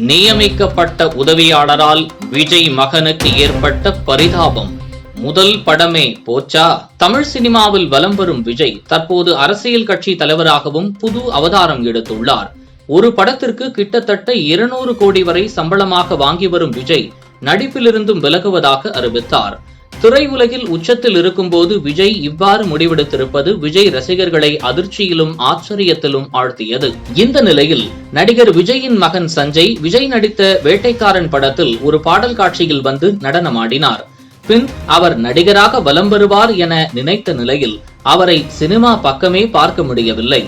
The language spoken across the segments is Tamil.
நியமிக்கப்பட்ட உதவியாளரால் விஜய் மகனுக்கு ஏற்பட்ட பரிதாபம். முதல் படமே போச்சா? தமிழ் சினிமாவில் வலம் வரும் விஜய் தற்போது அரசியல் கட்சி தலைவராகவும் புது அவதாரம் எடுத்துள்ளார். ஒரு படத்திற்கு கிட்டத்தட்ட இருநூறு கோடி வரை சம்பளமாக வாங்கி வரும் விஜய் நடிப்பிலிருந்தும் விலகுவதாக அறிவித்தார். திரையுலகில் உச்சத்தில் இருக்கும்போது விஜய் இவ்வாறு முடிவெடுத்திருப்பது விஜய் ரசிகர்களை அதிர்ச்சியிலும் ஆச்சரியத்திலும் ஆழ்த்தியது. இந்த நிலையில் நடிகர் விஜயின் மகன் சஞ்சய் விஜய் நடித்த வேட்டைக்காரன் படத்தில் ஒரு பாடல் காட்சியில் வந்து நடனமாடினார். பின் அவர் நடிகராக வலம் வருவார் என நினைத்த நிலையில் அவரை சினிமா பக்கமே பார்க்க முடியவில்லை.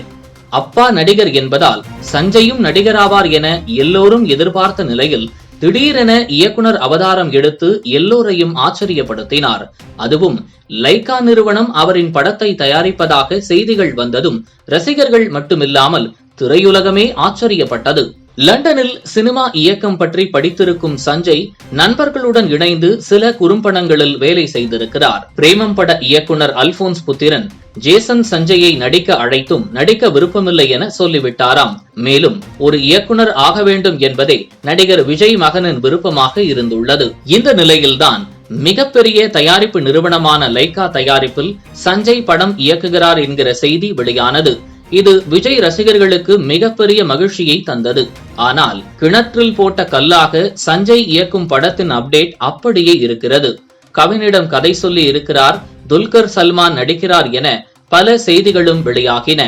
அப்பா நடிகர் என்பதால் சஞ்சயும் நடிகராவார் என எல்லோரும் எதிர்பார்த்த நிலையில் திடீரென இயக்குனர் அவதாரம் எடுத்து எல்லோரையும் ஆச்சரியப்படுத்தினார். அதுவும் லைகா நிறுவனம் அவரின் படத்தை தயாரிப்பதாக செய்திகள் வந்ததும் ரசிகர்கள் மட்டுமில்லாமல் திரையுலகமே ஆச்சரியப்பட்டது. லண்டனில் சினிமா இயக்கம் பற்றி படித்திருக்கும் சஞ்சய் நண்பர்களுடன் இணைந்து சில குறும்படங்களில் வேலை செய்திருக்கிறார். பிரேமம் பட இயக்குனர் அல்போன்ஸ் புத்திரன் ஜேசன் சஞ்சயை நடிக்க அழைத்தும் நடிக்க விருப்பமில்லை என சொல்லிவிட்டாராம். மேலும் ஒரு இயக்குனர் ஆக வேண்டும் என்பதே நடிகர் விஜய் மகனின் விருப்பமாக இருந்துள்ளது. இந்த நிலையில்தான் மிகப்பெரிய தயாரிப்பு நிறுவனமான லைகா தயாரிப்பில் சஞ்சய் படம் இயக்குகிறார் என்கிற செய்தி வெளியானது. இது விஜய் ரசிகர்களுக்கு மிகப்பெரிய மகிழ்ச்சியை தந்தது. ஆனால் கிணற்றில் போட்ட கல்லாக சஞ்சய் இயக்கும் படத்தின் அப்டேட் அப்படியே இருக்கிறது. கவினிடம் கதை சொல்லி இருக்கிறார் துல்கர் சல்மான் நடிக்கிறார் என பல செய்திகளும் வெளியாகின.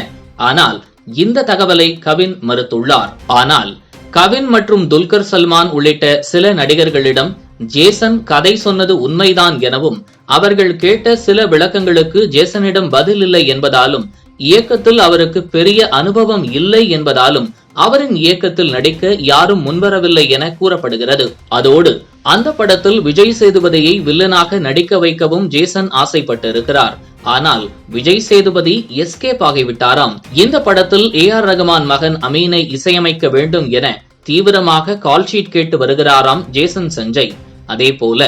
ஆனால் இந்த தகவலை கவின் மறுத்துள்ளார். ஆனால் கவின் மற்றும் துல்கர் சல்மான் உள்ளிட்ட சில நடிகர்களிடம் ஜேசன் கதை சொன்னது உண்மைதான் எனவும் அவர்கள் கேட்ட சில விளக்கங்களுக்கு ஜேசனிடம் பதில் இல்லை என்பதாலும் இயக்கத்தில் அவருக்கு பெரிய அனுபவம் இல்லை என்பதாலும் அவரின் இயக்கத்தில் நடிக்க யாரும் முன்வரவில்லை என கூறப்படுகிறது. அதோடு அந்த படத்தில் விஜய் சேதுபதியை வில்லனாக நடிக்க வைக்கவும் ஜேசன் ஆசைப்பட்டிருக்கிறார். ஆனால் விஜய் சேதுபதி எஸ்கேப் ஆகிவிட்டாராம். இந்த படத்தில் ஏ ஆர் ரகுமான் மகன் அமீனை இசையமைக்க வேண்டும் என தீவிரமாக கால்ஷீட் கேட்டு வருகிறாராம் ஜேசன் சஞ்சய். அதே போல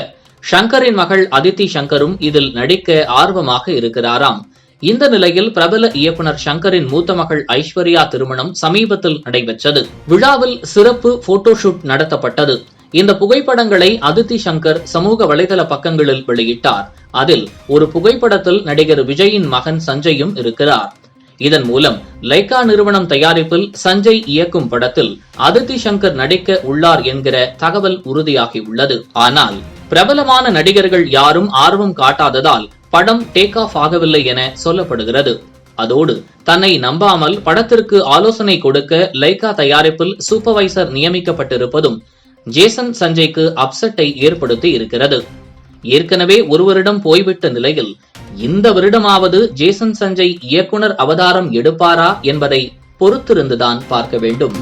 ஷங்கரின் மகள் அதித்தி சங்கரும் இதில் நடிக்க ஆர்வமாக இருக்கிறாராம். இந்த நிலையில் பிரபல இயக்குனர் சங்கரின் மூத்த மகள் ஐஸ்வர்யா திருமணம் சமீபத்தில் நடைபெற்றது. விழாவில் சிறப்பு போட்டோஷூட் நடத்தப்பட்டது. இந்த புகைப்படங்களை அதித்தி சங்கர் சமூக வலைதள பக்கங்களில் வெளியிட்டார். அதில் ஒரு புகைப்படத்தில் நடிகர் விஜயின் மகன் சஞ்சயும் இருக்கிறார். இதன் மூலம் லைகா நிறுவனம் தயாரிப்பில் சஞ்சய் இயக்கும் படத்தில் அதித்தி சங்கர் நடிக்க உள்ளார் என்கிற தகவல் உறுதியாகி உள்ளது ஆனால் பிரபலமான நடிகர்கள் யாரும் ஆர்வம் காட்டாததால் படம் டேக் ஆஃப் ஆகவில்லை என சொல்லப்படுகிறது. அதோடு தன்னை நம்பாமல் படத்திற்கு ஆலோசனை கொடுக்க லைகா தயாரிப்பில் சூப்பர்வைசர் நியமிக்கப்பட்டிருப்பதும் ஜேசன் சஞ்சய்க்கு அப்செட்டை ஏற்படுத்தி இருக்கிறது. ஏற்கனவே ஒரு வருடம் போய்விட்ட நிலையில் இந்த வருடமாவது ஜேசன் சஞ்சய் இயக்குனர் அவதாரம் எடுப்பாரா என்பதை பொறுத்திருந்துதான் பார்க்க வேண்டும்.